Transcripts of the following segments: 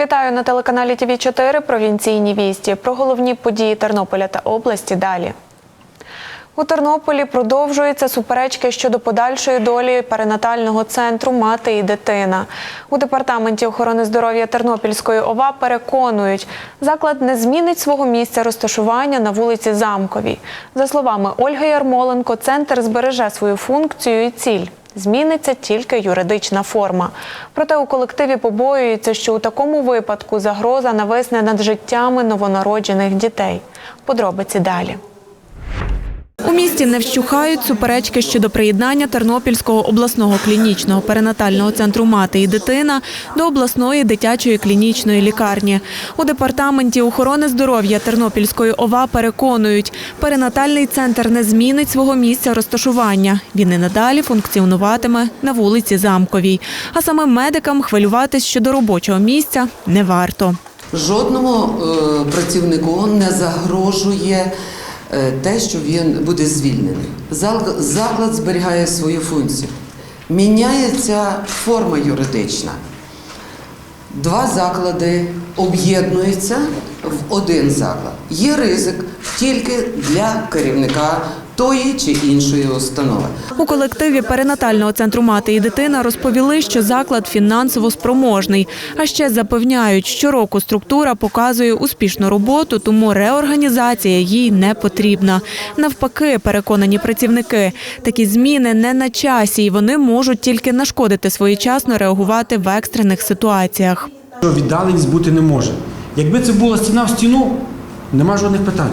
Вітаю на телеканалі ТВ 4 провінційні вісті. Про головні події Тернополя та області далі. У Тернополі продовжуються суперечки щодо подальшої долі перинатального центру Мати і дитина. У департаменті охорони здоров'я Тернопільської ОВА переконують, заклад не змінить свого місця розташування на вулиці Замковій. За словами Ольги Ярмоленко, центр збереже свою функцію і ціль. Зміниться тільки юридична форма. Проте у колективі побоюються, що у такому випадку загроза нависне над життями новонароджених дітей. Подробиці далі. У місті не вщухають суперечки щодо приєднання Тернопільського обласного клінічного перинатального центру мати і дитина до обласної дитячої клінічної лікарні. У департаменті охорони здоров'я Тернопільської ОВА переконують, перинатальний центр не змінить свого місця розташування. Він і надалі функціонуватиме на вулиці Замковій. А самим медикам хвилюватись щодо робочого місця не варто. Жодному е, працівнику не загрожує те, що він буде звільнений. Заклад зберігає свою функцію. Міняється форма юридична. Два заклади об'єднуються в один заклад. Є ризик тільки для керівника тої чи іншої установи. У колективі перинатального центру мати і дитина розповіли, що заклад фінансово спроможний. А ще запевняють, щороку структура показує успішну роботу, тому реорганізація їй не потрібна. Навпаки, переконані працівники, такі зміни не на часі, і вони можуть тільки нашкодити своєчасно реагувати в екстрених ситуаціях. Віддаленість бути не може. Якби це була стіна в стіну, нема жодних питань.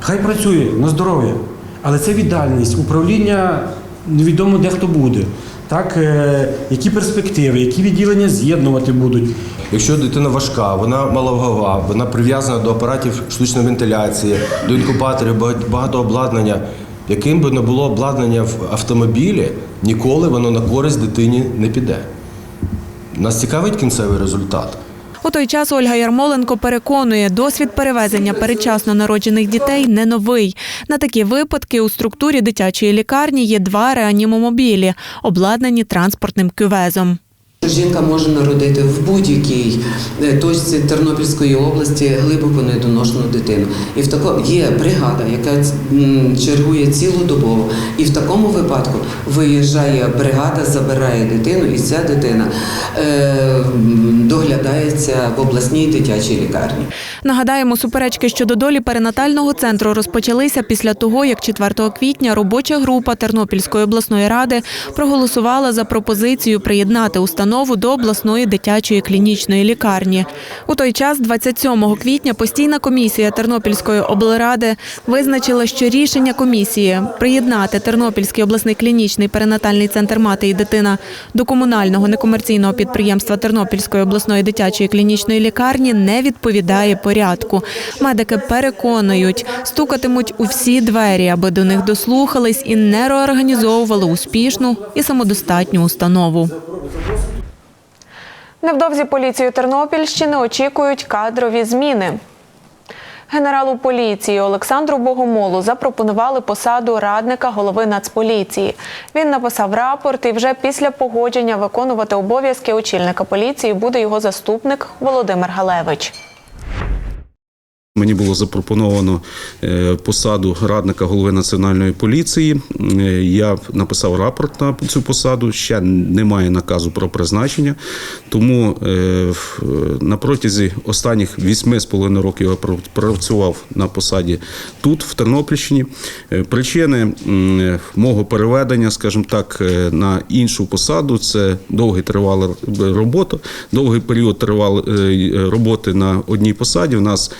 Хай працює на здоров'я. Але це віддаленість, управління невідомо де хто буде. Так, е, які перспективи, які відділення з'єднувати будуть. Якщо дитина важка, вона маловагова, вона прив'язана до апаратів штучної вентиляції, до інкубаторів, багато обладнання. Яким би не було обладнання в автомобілі, ніколи воно на користь дитині не піде. Нас цікавить кінцевий результат. У той час Ольга Ярмоленко переконує, досвід перевезення передчасно народжених дітей не новий. На такі випадки у структурі дитячої лікарні є два реанімомобілі, обладнані транспортним кювезом. Жінка може народити в будь-якій е, точці Тернопільської області глибоко недоношену дитину. І в тако є бригада, яка чергує цілодобово. І в такому випадку виїжджає бригада, забирає дитину, і ця дитина е, доглядається в обласній дитячій лікарні. Нагадаємо, суперечки щодо долі перинатального центру розпочалися після того, як 4 квітня робоча група Тернопільської обласної ради проголосувала за пропозицію приєднати установу до обласної дитячої клінічної лікарні. У той час, 27 квітня, постійна комісія Тернопільської облради визначила, що рішення комісії приєднати Тернопільський обласний клінічний перинатальний центр мати і дитина до комунального некомерційного підприємства Тернопільської обласної дитячої клінічної лікарні не відповідає порядку. Медики переконують, стукатимуть у всі двері, аби до них дослухались і не реорганізовували успішну і самодостатню установу. Невдовзі поліцію Тернопільщини очікують кадрові зміни. Генералу поліції Олександру Богомолу запропонували посаду радника голови Нацполіції. Він написав рапорт і вже після погодження виконувати обов'язки очільника поліції буде його заступник Володимир Галевич. Мені було запропоновано е, посаду радника голови національної поліції. Е, Я написав рапорт на цю посаду. Ще немає наказу про призначення. Тому е, на протязі останніх вісьми з половиною років я пр- працював на посаді тут, в Тернопільщині. Причини мого переведення, скажімо так, на іншу посаду це довгий тривала робота, довгий період тривали роботи на одній посаді. У нас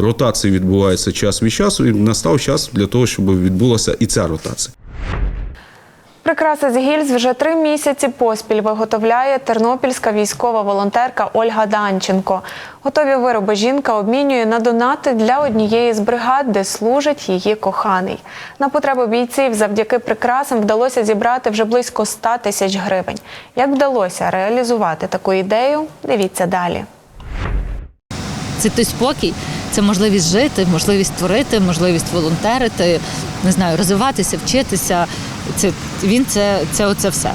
ротації відбуваються час від часу, і настав час для того, щоб відбулася і ця ротація. Прикраси з гільз вже три місяці поспіль виготовляє тернопільська військова волонтерка Ольга Данченко. Готові вироби жінка обмінює на донати для однієї з бригад, де служить її коханий. На потреби бійців завдяки прикрасам вдалося зібрати вже близько 100 тисяч гривень. Як вдалося реалізувати таку ідею? Дивіться далі. Це той спокій, це можливість жити, можливість творити, можливість волонтерити, не знаю, розвиватися, вчитися. Це він це, це оце все.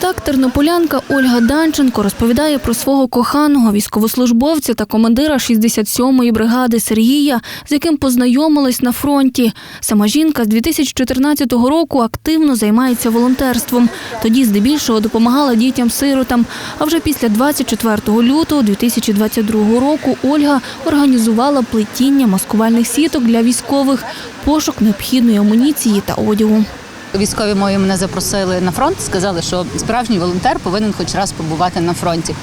Так, тернополянка Ольга Данченко розповідає про свого коханого військовослужбовця та командира 67-ї бригади Сергія, з яким познайомилась на фронті. Сама жінка з 2014 року активно займається волонтерством. Тоді здебільшого допомагала дітям-сиротам. А вже після 24 лютого 2022 року Ольга організувала плетіння маскувальних сіток для військових, пошук необхідної амуніції та одягу. Військові мої мене запросили на фронт, сказали, що справжній волонтер повинен хоч раз побувати на фронті.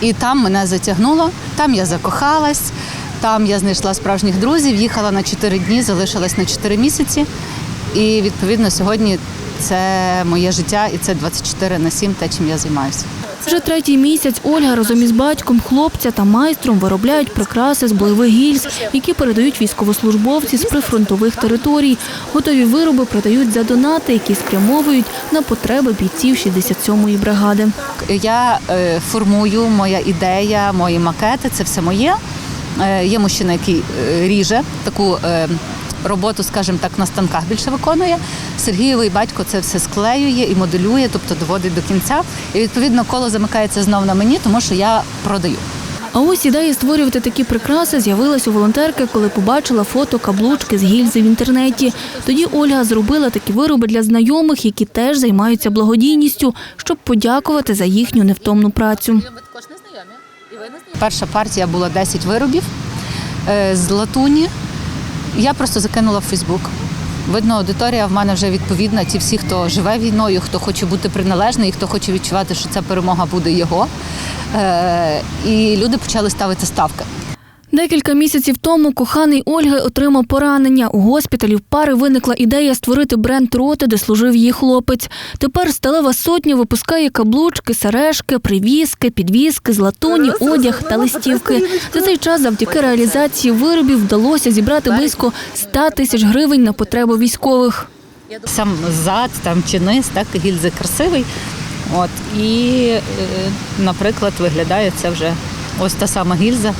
І там мене затягнуло, там я закохалась, там я знайшла справжніх друзів, їхала на 4 дні, залишилась на 4 місяці. І відповідно сьогодні це моє життя, і це 24 на 7 те, чим я займаюся. Вже третій місяць Ольга разом із батьком, хлопця та майстром виробляють прикраси з бойових гільз, які передають військовослужбовці з прифронтових територій. Готові вироби продають за донати, які спрямовують на потреби бійців 67-ї бригади. Я е, формую, моя ідея, мої макети це все моє. Е, є мужчина, який е, ріже таку роботу, скажімо так, на станках більше виконує. Сергієвий батько це все склеює і моделює, тобто доводить до кінця. І відповідно коло замикається знов на мені, тому що я продаю. А ось ідея створювати такі прикраси з'явилась у волонтерки, коли побачила фото каблучки з гільзи в інтернеті. Тоді Ольга зробила такі вироби для знайомих, які теж займаються благодійністю, щоб подякувати за їхню невтомну працю. Перша партія була 10 виробів е, з латуні. Я просто закинула в Фейсбук. Видно, аудиторія в мене вже відповідна. Ті всі, хто живе війною, хто хоче бути приналежний, хто хоче відчувати, що ця перемога буде його. Е, І люди почали ставити ставки. Декілька місяців тому коханий Ольги отримав поранення. У госпіталі в пари виникла ідея створити бренд роти, де служив її хлопець. Тепер сталева сотня випускає каблучки, сережки, привіски, підвіски, з латуні, одяг та листівки. За цей час завдяки реалізації виробів вдалося зібрати близько 100 тисяч гривень на потреби військових. Сам зад там чи низ, так гільзи красивий. От і, е, наприклад, виглядає це вже ось та сама гільза,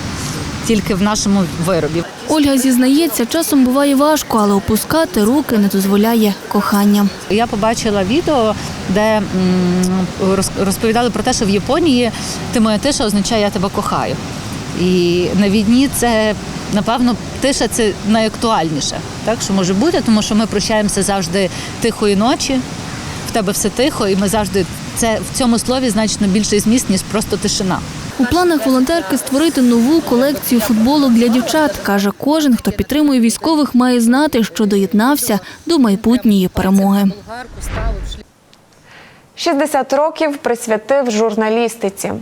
тільки в нашому виробі. Ольга зізнається, часом буває важко, але опускати руки не дозволяє кохання. Я побачила відео, де розповідали про те, що в Японії ти моя тиша означає я тебе кохаю. І на війні це, напевно, тиша це найактуальніше, так що може бути, тому що ми прощаємося завжди тихої ночі. В тебе все тихо, і ми завжди це в цьому слові значно більший зміст, ніж просто тишина. У планах волонтерки створити нову колекцію футболок для дівчат. Каже, кожен, хто підтримує військових, має знати, що доєднався до майбутньої перемоги. 60 років присвятив журналістиці.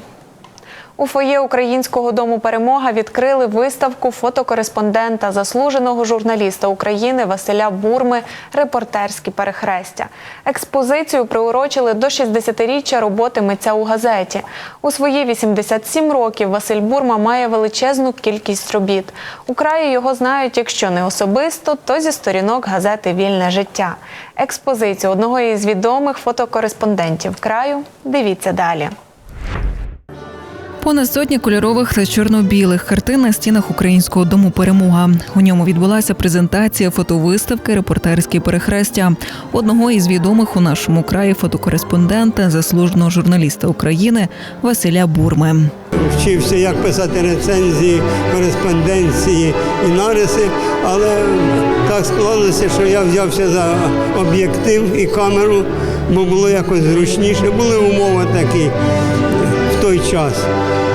У фоє Українського дому перемога відкрили виставку фотокореспондента, заслуженого журналіста України Василя Бурми Репортерські перехрестя. Експозицію приурочили до 60-річчя роботи митця у газеті. У свої 87 років Василь Бурма має величезну кількість робіт. У краї його знають, якщо не особисто, то зі сторінок газети Вільне життя. Експозицію одного із відомих фотокореспондентів краю. Дивіться далі. Понад сотні кольорових та чорно-білих картин на стінах українського дому перемога. У ньому відбулася презентація фотовиставки Репортерські перехрестя одного із відомих у нашому краї фотокореспондента, заслуженого журналіста України Василя Бурми. вчився, як писати рецензії, кореспонденції і нариси, але так склалося, що я взявся за об'єктив і камеру, бо було якось зручніше, були умови такі той час.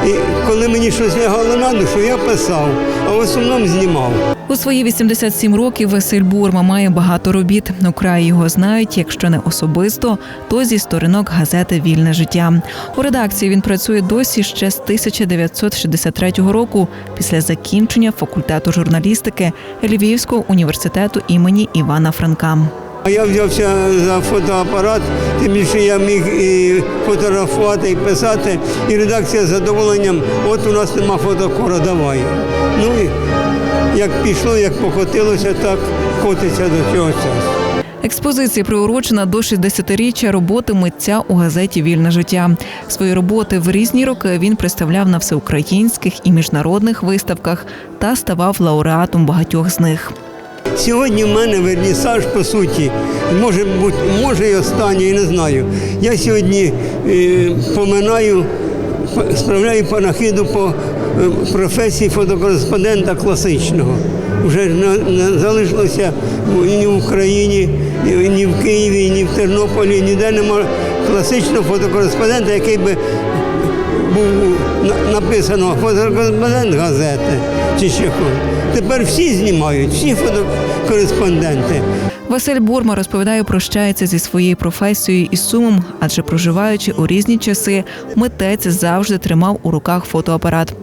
І коли мені щось лягало на душу, я писав, а в основному знімав. У свої 87 років Василь Бурма має багато робіт. У краї його знають, якщо не особисто, то зі сторінок газети Вільне життя. У редакції він працює досі ще з 1963 року, після закінчення факультету журналістики Львівського університету імені Івана Франка. А я взявся за фотоапарат, тим більше я міг і фотографувати, і писати. І редакція з задоволенням, от у нас нема фотокора, давай. Ну і як пішло, як покотилося, так котиться до цього часу. Експозиція приурочена до 60-річчя роботи митця у газеті Вільне життя. Свої роботи в різні роки він представляв на всеукраїнських і міжнародних виставках та ставав лауреатом багатьох з них. Сьогодні в мене вернісаж, по суті, може бути, може і останній, не знаю. Я сьогодні е, поминаю, справляю панахиду по е, професії фотокореспондента класичного. Вже не, залишилося ні в Україні, ні- в Києві, ні в Тернополі, ніде немає класичного фотокореспондента, який би був на- написано фотокореспондент газети чи ще. Тепер всі знімають, всі фотокореспонденти. Василь Бурма розповідає, прощається зі своєю професією із сумом, адже проживаючи у різні часи, митець завжди тримав у руках фотоапарат.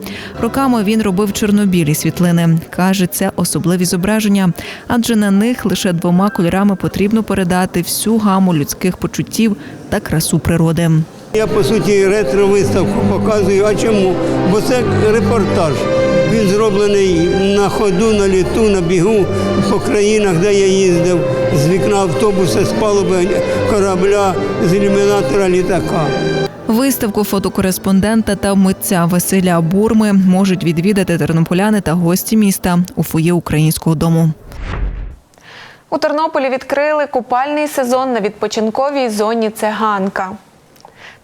Роками він робив чорнобілі світлини. каже, це особливі зображення, адже на них лише двома кольорами потрібно передати всю гаму людських почуттів та красу природи. Я по суті ретро-виставку показую. А чому? Бо це репортаж. Він зроблений на ходу, на літу, на бігу по країнах, де я їздив, з вікна автобуса, з палуби корабля, з ілюмінатора літака. Виставку фотокореспондента та митця Василя Бурми можуть відвідати тернополяни та гості міста у фоє українського дому. У Тернополі відкрили купальний сезон на відпочинковій зоні Цеганка.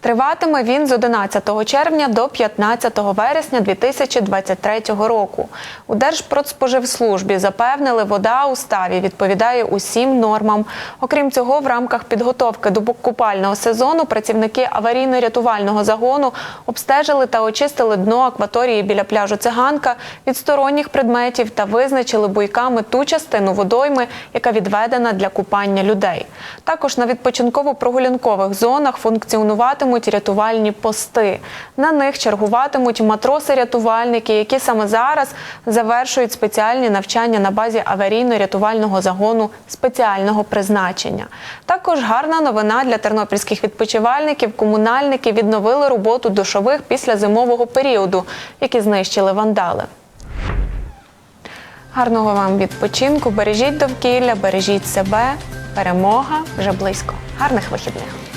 Триватиме він з 11 червня до 15 вересня 2023 року. У Держпродспоживслужбі запевнили, вода у ставі відповідає усім нормам. Окрім цього, в рамках підготовки до купального сезону працівники аварійно-рятувального загону обстежили та очистили дно акваторії біля пляжу Циганка від сторонніх предметів та визначили буйками ту частину водойми, яка відведена для купання людей. Також на відпочинково-прогулянкових зонах функціонуватимуть рятувальні пости. На них чергуватимуть матроси-рятувальники, які саме зараз завершують спеціальні навчання на базі аварійно-рятувального загону спеціального призначення. Також гарна новина для тернопільських відпочивальників. Комунальники відновили роботу душових після зимового періоду, які знищили вандали. Гарного вам відпочинку, бережіть довкілля, бережіть себе. Перемога вже близько. Гарних вихідних.